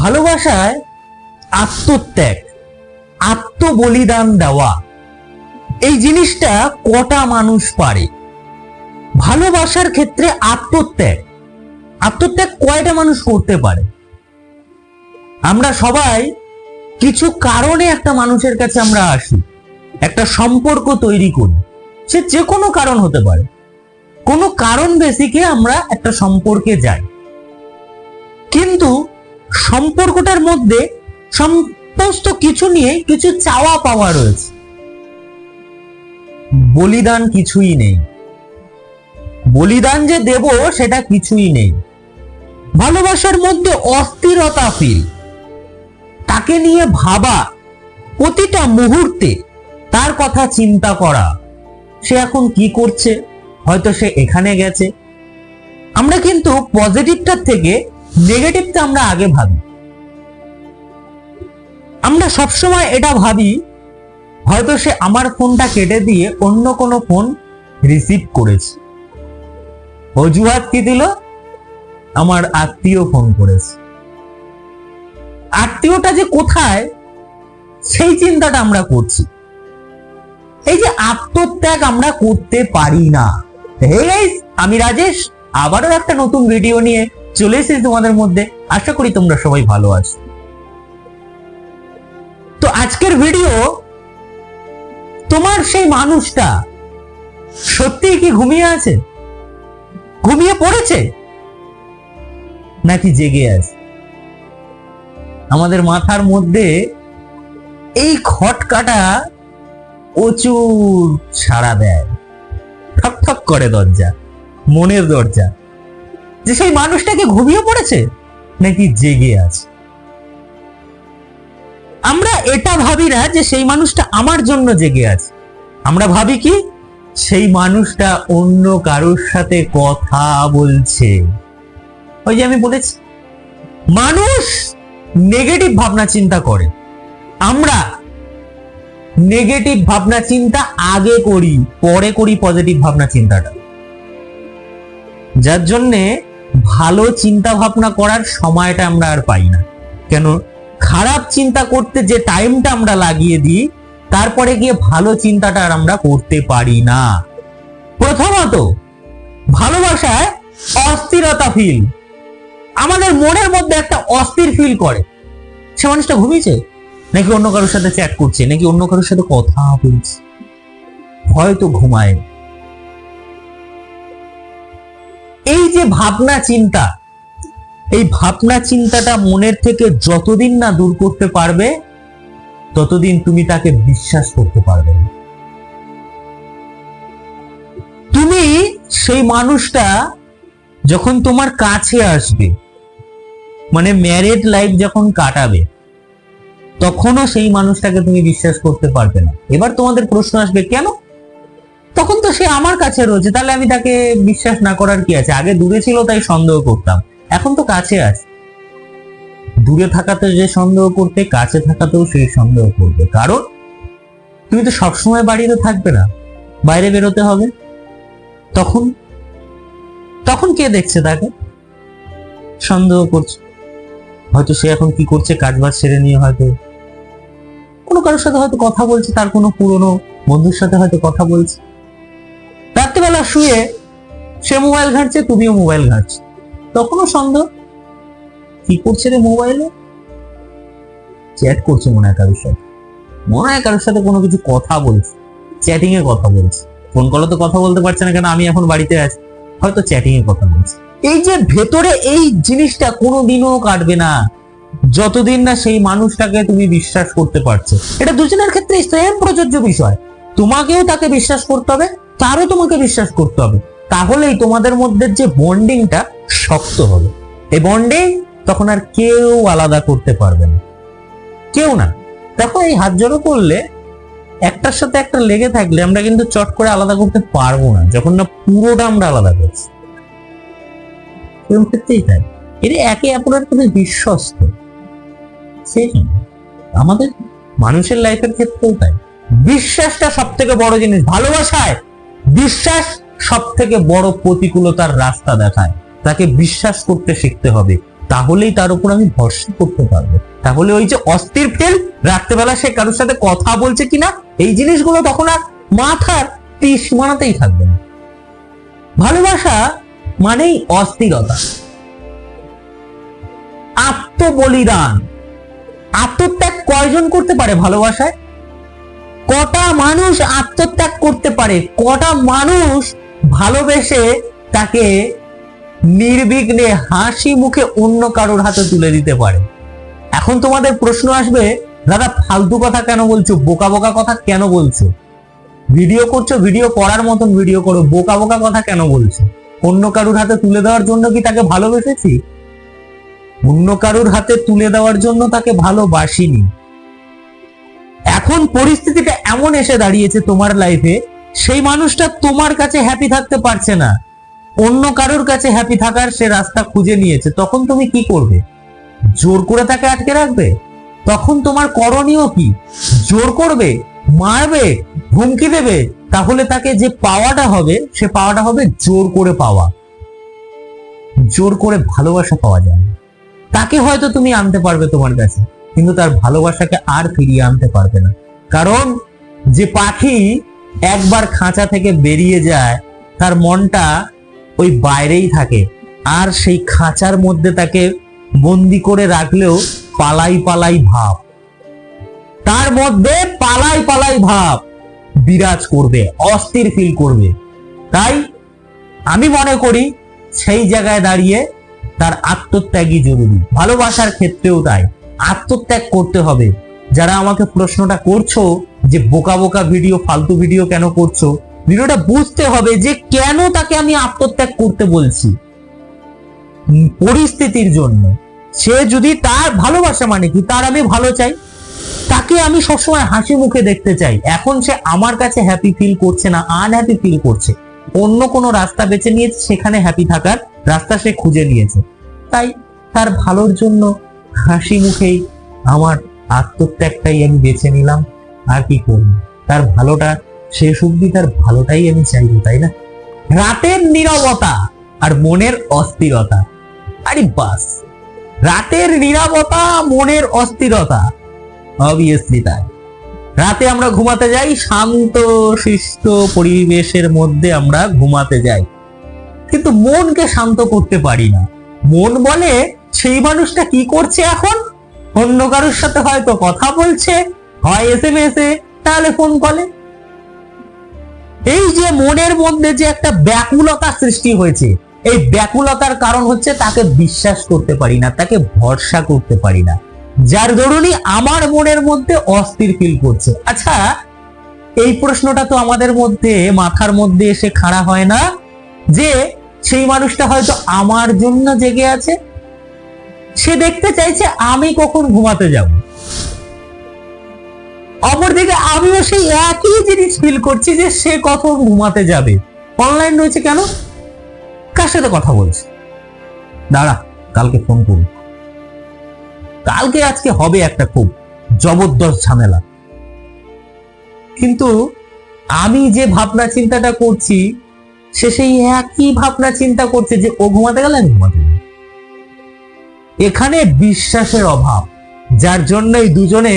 ভালোবাসায় আত্মত্যাগ, আত্মবলিদান দেওয়া, এই জিনিসটা কটা মানুষ পারে? ভালোবাসার ক্ষেত্রে আত্মত্যাগ আত্মত্যাগ কয়টা মানুষ করতে পারে? আমরা সবাই কিছু কারণে একটা মানুষের কাছে আমরা আসি, একটা সম্পর্ক তৈরি করি, সে যে কোনো কারণ হতে পারে। কোনো কারণ বেসিকে আমরা একটা সম্পর্কে যাই। কিন্তু সম্পর্কটার মধ্যে সমস্ত কিছু নিয়ে কিছু চাওয়া পাওয়া রয়েছে। বলিদান কিছুই নেই। বলিদান যে দেব সেটা কিছুই নেই। ভালোবাসার মধ্যে অস্থিরতা ফিল তাকে নিয়ে ভাবা প্রতিটা মুহূর্তে তার কথা চিন্তা করা। সে এখন কি করছে? হয়তো সে এখানে গেছে। আমরা কিন্তু পজিটিভটার থেকে নেগেটিভটা আমরা আগে ভাবি। আমরা সবসময় এটা ভাবি, হয়তো সে আমার ফোনটা কেটে দিয়ে অন্য কোনো ফোন রিসিভ করেছে। অজুহাত কি দিল? আমার আত্মীয় ফোন করেছে। আত্মীয়টা যে কোথায়, সেই চিন্তাটা আমরা করছি। এই যে আত্মত্যাগ আমরা করতে পারি না। আমি রাজেশ, আবারও একটা নতুন ভিডিও নিয়ে চলে এসেছি তোমাদের মধ্যে। আশা করি তোমরা সবাই ভালো আছো। তো আজকের ভিডিও তোমার সেই মানুষটা সত্যিই কি ঘুমিয়ে আছে? ঘুমিয়ে পড়েছে? নাকি জেগে আছে? আমাদের মাথার মধ্যে এই খটকাটা প্রচুর সাড়া দেয়। ঠক ঠক করে দরজা, মনের দরজা। যে সেই মানুষটাকে ঘুমিয়ে পড়েছে? নাকি জেগে আছে? আমরা এটা ভাবি না যে সেই মানুষটা আমার জন্য জেগে আছে। আমরা ভাবি কি? সেই মানুষটা অন্য কারোর সাথে কথা বলছে। ওই যে আমি বলেছি, মানুষ নেগেটিভ ভাবনা চিন্তা করে। আমরা নেগেটিভ ভাবনা চিন্তা আগে করি, পরে করি পজিটিভ ভাবনা চিন্তাটা। যার জন্যে ভালো চিন্তা ভাবনা করার সময়টা আমরা আর পাই না। কেন? খারাপ চিন্তা করতে যে টাইমটা আমরা লাগিয়ে দিই, তারপরে গিয়ে ভালো চিন্তাটা আর আমরা করতে পারি না। প্রথমত, ভালোবাসায় অস্থিরতা ফিল আমাদের মনের মধ্যে একটা অস্থির ফিল করে। সে মানুষটা ঘুমিয়েছে? নাকি অন্য কারোর সাথে চ্যাট করছে? নাকি অন্য কারোর সাথে কথা বলছে? হয়তো ঘুমায় এই যে ভাবনা চিন্তা, এই ভাবনা চিন্তাটা মনের থেকে যতদিন না দূর করতে পারবে, ততদিন তুমি তাকে বিশ্বাস করতে পারবে তুমি সেই মানুষটা যখন তোমার কাছে আসবে মানে ম্যারেড লাইফ যখন কাটাবে, তখনও সেই মানুষটাকে তুমি বিশ্বাস করতে পারবে না। এবার তোমাদের প্রশ্ন আসবে, কেন? তখন তো সে আমার কাছে রয়েছে, তাহলে আমি তাকে বিশ্বাস না করার কি আছে? আগে দূরে ছিল, তাই সন্দেহ করতাম। এখন তো কাছে আছে। দূরে থাকাতে যে সন্দেহ করতে, কাছে থাকাতেও সেই সন্দেহ করবে। কারণ তুমি তো সবসময় বাড়িতে থাকবে না। বাইরে বেরোতে হবে। তখন তখন কে দেখছে তাকে? সন্দেহ করছে। হয়তো সে এখন কি করছে কাজ বাজ সেরে নিয়ে হয়তো কোনো কারোর সাথে হয়তো কথা বলছে, তার কোনো পুরনো বন্ধুর সাথে হয়তো কথা বলছে। রাত্রিবেলা শুয়ে সে মোবাইল ঘাঁটছে, তুমিও মোবাইল ঘাঁটছো। তখনও সন্দেহ, কি করছে রে মোবাইলে চ্যাট করছে মনে হয় কারোর সাথে। মনে হয় কারোর সাথে কোনো কিছু কথা বলছে। চ্যাটিং এ কথা বলছে। ফোন কলে তো কথা বলতে পারছে না কেন? আমি এখন বাড়িতে আছি। হয়তো চ্যাটিং এ কথা বলছে। এই যে ভেতরে এই জিনিসটা কোনোদিনও কাটবে না। যতদিন না সেই মানুষটাকে তুমি বিশ্বাস করতে পারছ। এটা দুজনের ক্ষেত্রে সেম প্রযোজ্য বিষয়। তোমাকেও তাকে বিশ্বাস করতে হবে। তারও তোমাকে বিশ্বাস করতে হবে। তাহলেই তোমাদের মধ্যে যে বন্ডিংটা শক্ত হবে। এই বন্ডিং তখন আর কেউ আলাদা করতে পারবে না। কেউ না। দেখো এই হাত জড়ো করলে একটার সাথে একটা লেগে থাকলে আমরা কিন্তু চট করে আলাদা করতে পারব না, যখন না পুরোটা আমরা আলাদা করছি। ক্ষেত্রেই তাই। এটা একে অপরের প্রতি বিশ্বস্ত। সেই আমাদের মানুষের লাইফের ক্ষেত্রেও তাই। বিশ্বাসটা সব থেকে বড় জিনিস। ভালোবাসায় বিশ্বাস সব থেকে বড় প্রতিকূলতার রাস্তা দেখায়। তাকে বিশ্বাস করতে শিখতে হবে। তাহলেই তার উপর আমি ভরসা করতে পারব। তাহলে ওই যে অস্থির ফেল, রাত্রেবেলা সে কারোর সাথে কথা বলছে কিনা, এই জিনিসগুলো তখন আর মাথার তিস মানাতেই থাকবে না। ভালোবাসা মানেই অস্থিরতা। আত্মবলিদান। আত্মত্যাগ কয়জন করতে পারে ভালোবাসায়? কটা মানুষ আত্মত্যাগ পারে। কটা মানুষ ভালোবেসে তাকে নির্বিঘ্নে হাসি মুখে অন্য কারোর হাতে তুলে দিতে পারে। এখন তোমাদের প্রশ্ন আসবে, দাদা, ফালতু কথা কেন বলছো? বোকা বোকা কথা কেন বলছো? ভিডিও করছ, ভিডিও করার মতন ভিডিও করো, বোকা বোকা কথা কেন বলছো? অন্য কারুর হাতে তুলে দেওয়ার জন্য কি তাকে ভালোবেসেছি? অন্য কারুর হাতে তুলে দেওয়ার জন্য তাকে ভালোবাসিনি। এখন পরিস্থিতিটা এমন এসে দাঁড়িয়েছে তোমার লাইফে সেই মানুষটা তোমার কাছে হ্যাপি থাকতে পারছে না। অন্য কারোর কাছে হ্যাপি থাকার সে রাস্তা খুঁজে নিয়েছে। তখন তুমি কি করবে? জোর করে তাকে আটকে রাখবে? তখন তোমার করণীয় কি? জোর করবে? মারবে? হুমকি দেবে? তাহলে তাকে যে পাওয়াটা হবে, সে পাওয়াটা হবে জোর করে পাওয়া। জোর করে ভালোবাসা পাওয়া যায়। না। তাকে হয়তো তুমি আনতে পারবে তোমার কাছে, কিন্তু তার ভালোবাসাকে আর ফিরিয়ে আনতে পারবে না। কারণ যে পাখি একবার খাঁচা থেকে বেরিয়ে যায়, তার মনটা ওই বাইরেই থাকে। আর সেই খাঁচার মধ্যে তাকে বন্দি করে রাখলেও পালাই পালাই ভাব। তার মধ্যে পালাই পালাই ভাব। বিরাজ করবে, অস্থির ফিল করবে। তাই আমি মনে করি সেই জায়গায় দাঁড়িয়ে তার আত্মত্যাগই জরুরি। ভালোবাসার ক্ষেত্রেও তাই। আত্মত্যাগ করতে হবে। যারা আমাকে প্রশ্নটা করছ যে বোকা বোকা ভিডিও ফালতু ভিডিও কেন করছ? ভিডিওটা বুঝতে হবে যে কেন তাকে আমি আত্মত্যাগ করতে বলছি। পরিস্থিতির জন্য। সে যদি তার ভালোবাসা মানে কি, তার আমি ভালো চাই। তাকে আমি সবসময় হাসি মুখে দেখতে চাই। এখন সে আমার কাছে হ্যাপি ফিল করছে না আনহ্যাপি ফিল করছে। অন্য কোনো রাস্তা বেছে নিয়েছে, সেখানে হ্যাপি থাকার রাস্তা সে খুঁজে নিয়েছে। তাই তার ভালোর জন্য হাসি মুখেই আমার আত্মত্যাগটাই আমি বেছে নিলাম। আর কি করব? তার ভালোটা শেষ অব্দি তার ভালোটাই আমি চাইব, তাই না? রাতের নীরবতা আর মনের অস্থিরতা। আরে বাস, রাতের নীরবতা, মনের অস্থিরতা অবভিয়াসলি তাই। রাতে আমরা ঘুমাতে যাই, শান্ত, শিষ্ট পরিবেশের মধ্যে আমরা ঘুমাতে যাই। কিন্তু মনকে শান্ত করতে পারি না। মন বলে, সেই মানুষটা কি করছে এখন? অন্য কারোর সাথে হয়তো কথা বলছে হয় এস এম এস এ, তাহলে ফোন কলে এই যে মনের মধ্যে যে একটা ব্যাকুলতা সৃষ্টি হয়েছে, এই ব্যাকুলতার কারণ হচ্ছে তাকে বিশ্বাস করতে পারি না, তাকে ভরসা করতে পারি না। যার দরুনই আমার মনের মধ্যে অস্থির ফিল করছে। আচ্ছা এই প্রশ্নটা তো আমাদের মধ্যে, মাথার মধ্যে এসে খাড়া হয় না যে, সেই মানুষটা হয়তো আমার জন্য জেগে আছে। সে দেখতে চাইছে আমি কখন ঘুমাতে যাব। অপরদিকে আমিও সেই একই জিনিস ফিল করছি যে সে কখন ঘুমাতে যাবে। অনলাইন রয়েছে কেন? কার সাথে কথা বলছে? দাঁড়া, কালকে ফোন করুন কালকে আজকে হবে একটা খুব জবরদস্ত ঝামেলা। কিন্তু আমি যে ভাবনা চিন্তাটা করছি, সে সেই একই ভাবনা চিন্তা করছে যে ও ঘুমাতে গেলে আমি ঘুমাতে। এখানে বিশ্বাসের অভাব, যার জন্যই দুজনে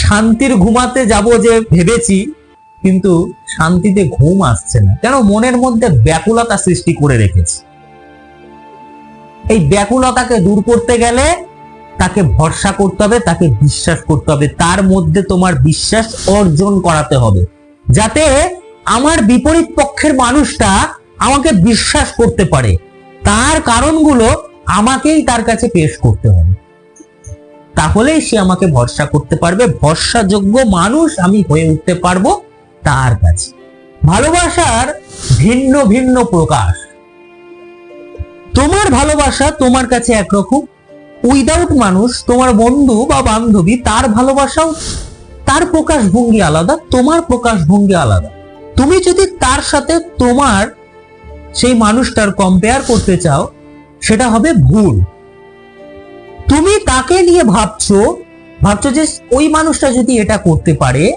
শান্তির ঘুমাতে যাব যে ভেবেছি, কিন্তু শান্তিতে ঘুম আসছে না। কেন? মনের মধ্যে ব্যাকুলতা সৃষ্টি করে রেখেছি। এই ব্যাকুলতাকে দূর করতে গেলে তাকে ভরসা করতে হবে, তাকে বিশ্বাস করতে হবে। তার মধ্যে তোমার বিশ্বাস অর্জন করাতে হবে। যাতে আমার বিপরীত পক্ষের মানুষটা আমাকে বিশ্বাস করতে পারে। তার কারণগুলো আমাকেই তার কাছে পেশ করতে হবে। তাহলেই সে আমাকে ভরসা করতে পারবে, ভরসাযোগ্য মানুষ আমি হয়ে উঠতে পারব তার কাছে। ভালোবাসার ভিন্ন ভিন্ন প্রকাশ। তোমার ভালোবাসা তোমার কাছে একরকম। উইদাউট মানুষ, তোমার বন্ধু বা বান্ধবী, তার ভালোবাসাও তার প্রকাশ ভঙ্গি আলাদা, তোমার প্রকাশ ভঙ্গি আলাদা। তুমি যদি তার সাথে তোমার সেই মানুষটার কম্পেয়ার করতে চাও, সেটা হবে ভুল। তুমি তাকে নিয়ে ভাবছ ভাবছ যে ওই মানুষটা যদি এটা করতে পারে,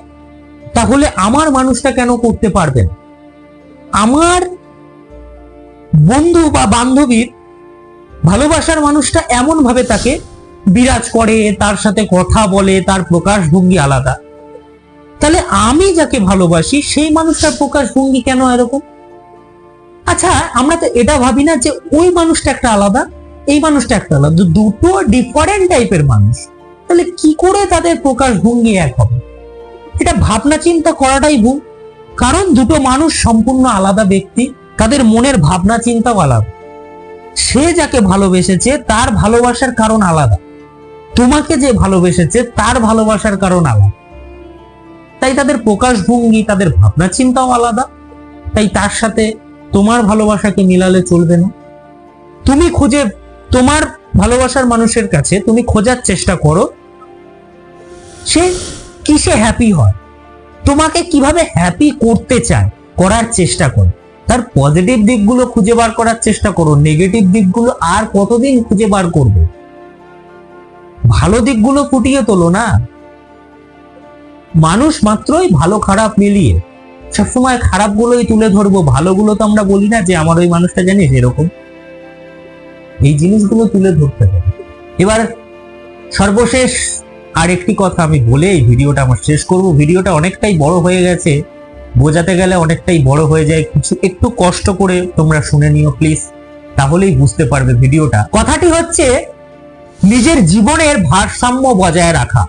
তাহলে আমার মানুষটা কেন করতে পারবে? আমার বন্ধু বা বান্ধবীর ভালোবাসার মানুষটা এমন ভাবে তাকে বিরাজ করে, তার সাথে কথা বলে, তার প্রকাশভঙ্গি আলাদা। তাহলে আমি যাকে ভালোবাসি, সেই মানুষটার প্রকাশভঙ্গি কেন এরকম? আচ্ছা আমরা তো এটা ভাবি না যে ওই মানুষটা একটা আলাদা। এই মানুষটা একটা আলাদা দুটো ডিফারেন্ট টাইপের মানুষ। তাহলে কি করে তাদের প্রকাশভঙ্গি এক হবে? এটা ভাবনা চিন্তা করাটাই ভুল। কারণ দুটো মানুষ সম্পূর্ণ আলাদা ব্যক্তি, তাদের মনের ভাবনা চিন্তাও আলাদা। সে যাকে ভালোবেসেছে, তার ভালোবাসার কারণ আলাদা। তোমাকে যে ভালোবেসেছে, তার ভালোবাসার কারণ আলাদা। তাই তাদের প্রকাশভঙ্গি তাদের ভাবনা চিন্তাও আলাদা। তাই তার সাথে তোমার ভালোবাসাকে মিলালে চলবে না। তুমি খুঁজে তোমার ভালোবাসার মানুষের কাছে তুমি খোঁজার চেষ্টা করো, সে কিসে হ্যাপি হয়? তোমাকে কীভাবে হ্যাপি করতে চায়, করার চেষ্টা করো। তার পজিটিভ দিকগুলো খুঁজে বার করার চেষ্টা করো নেগেটিভ দিকগুলো আর কতদিন খুঁজে বার করবে? ভালো দিকগুলো ফুটিয়ে তোলো না। মানুষ মাত্রই ভালো খারাপ মিলিয়ে, সবসময় খারাপগুলোই তুলে ধরবো, ভালোগুলো তো আমরা বলি না যে, আমার ওই মানুষটা জানিস এরকম। এই জিনিসগুলো তুলে ধরতে হবে। এবার সর্বশেষ আরেকটি কথা আমি বলে এই ভিডিওটা আমার শেষ করব। ভিডিওটা অনেকটাই বড় হয়ে গেছে। বোঝাতে গেলে অনেকটাই বড় হয়ে যায়। কিছু একটু কষ্ট করে তোমরা শুনে নিও প্লিজ, তাহলেই বুঝতে পারবে ভিডিওটা। কথাটি হচ্ছে, নিজের জীবনের ভারসাম্য বজায় রাখা।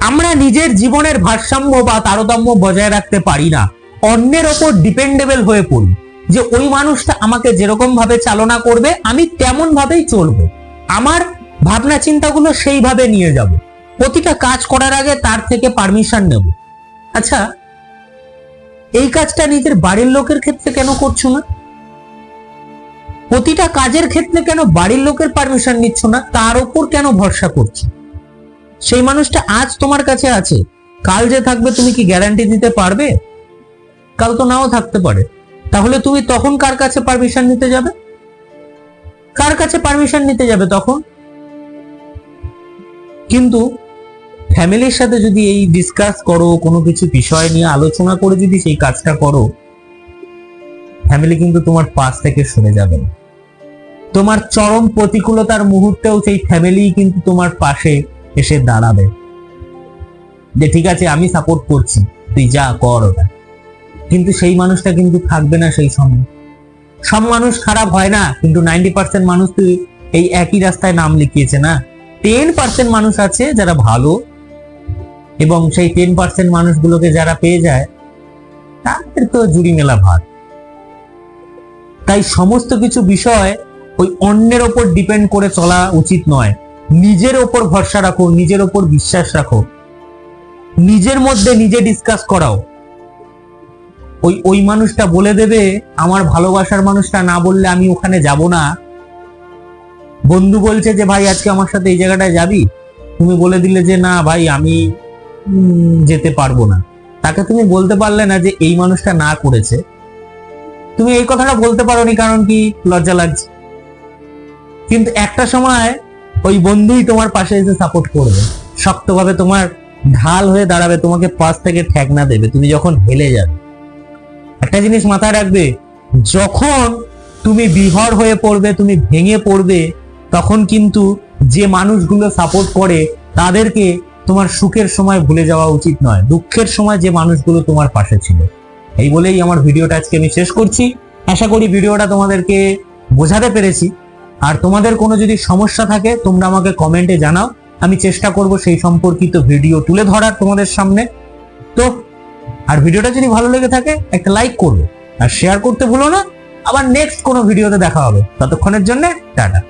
আমরা নিজের জীবনের ভারসাম্য বা তারতম্য বজায় রাখতে পারি না। অন্যের ওপর ডিপেন্ডেবল হয়ে পড়ি। যে ওই মানুষটা আমাকে যেরকম ভাবে চালনা করবে, আমি তেমন ভাবেই চলবো। আমার ভাবনা চিন্তাগুলো সেইভাবে নিয়ে যাব। প্রতিটা কাজ করার আগে তার থেকে পারমিশন নেব। আচ্ছা এই কাজটা নিজের বাড়ির লোকের ক্ষেত্রে কেন করছ না? প্রতিটা কাজের ক্ষেত্রে কেন বাড়ির লোকের পারমিশন নিচ্ছ না? তার উপর কেন ভরসা করছ? সেই মানুষটা আজ তোমার কাছে আছে। কাল যে থাকবে, তুমি কি গ্যারান্টি দিতে পারবে? কাল তো নাও থাকতে পারে। তাহলে তুমি তখন কার কাছে পারমিশন নিতে যাবে? কার কাছে পারমিশন নিতে যাবে তখন? কিন্তু ফ্যামিলির সাথে যদি এই ডিসকাস করো, কোনো কিছু বিষয় নিয়ে আলোচনা করে যদি সেই কাজটা করো ফ্যামিলি কিন্তু তোমার পাশ থেকে সরে যাবে তোমার চরম প্রতিকূলতার মুহূর্তেও সেই ফ্যামিলি কিন্তু তোমার পাশে এসে দাঁড়াবে। যে ঠিক আছে, আমি সাপোর্ট করছি, তুই যা কর ওটা। কিন্তু সেই মানুষটা কিন্তু থাকবে না সেই সময়। সব মানুষ খারাপ হয় না, কিন্তু নাইনটি পার্সেন্ট মানুষ তো এই একই রাস্তায় নাম লিখিয়েছে না? টেন পার্সেন্ট মানুষ আছে যারা ভালো, এবং সেই টেন পার্সেন্ট মানুষগুলোকে যারা পেয়ে যায়, তাদের তো জুড়ি মেলা ভাত তাই সমস্ত কিছু বিষয় ওই অন্যের ওপর ডিপেন্ড করে চলা উচিত নয়। নিজের ওপর ভরসা রাখো, নিজের ওপর বিশ্বাস রাখো। নিজের মধ্যে নিজে ডিসকাস করাও। ওই ওই মানুষটা বলে দেবে, আমার ভালোবাসার মানুষটা না বললে আমি ওখানে যাব না। বন্ধু বলছে যে, ভাই, আজকে আমার সাথে এই জায়গাটায় যাবি? তুমি বলে দিলে যে, না ভাই, আমি যেতে পারব না। তাকে তুমি বলতে পারলে না যে, এই মানুষটা না করেছে। তুমি এই কথাটা বলতে পারোনি কারণ কি? লজ্জা লাগছে। কিন্তু একটা সময় ওই বন্ধুই তোমার পাশে এসে সাপোর্ট করবে। শক্তভাবে তোমার ঢাল হয়ে দাঁড়াবে, তোমাকে পাশ থেকে ঠেকনা দেবে। তুমি যখন হেলে যাবে। একটা জিনিস মাথায় রাখবে, যখন তুমি বিহর হয়ে পড়বে, তুমি ভেঙে পড়বে, তখন কিন্তু যে মানুষগুলো সাপোর্ট করে, তাদেরকে তোমার সুখের সময় ভুলে যাওয়া উচিত নয়। দুঃখের সময় যে মানুষগুলো তোমার পাশে ছিল। এই বলেই আমার ভিডিওটা আজকে আমি শেষ করছি। আশা করি ভিডিওটা তোমাদেরকে বোঝাতে পেরেছি। আর তোমাদের কোনো যদি সমস্যা থাকে, তোমরা আমাকে কমেন্টে জানাও। আমি চেষ্টা করব সেই সম্পর্কিত ভিডিও তুলে ধরার তোমাদের সামনে। তো আর ভিডিওটা যদি ভালো লেগে থাকে, একটা লাইক করবে। আর শেয়ার করতে ভুলো না। আবার নেক্সট কোনো ভিডিওতে দেখা হবে। ততক্ষণের জন্য টাটা।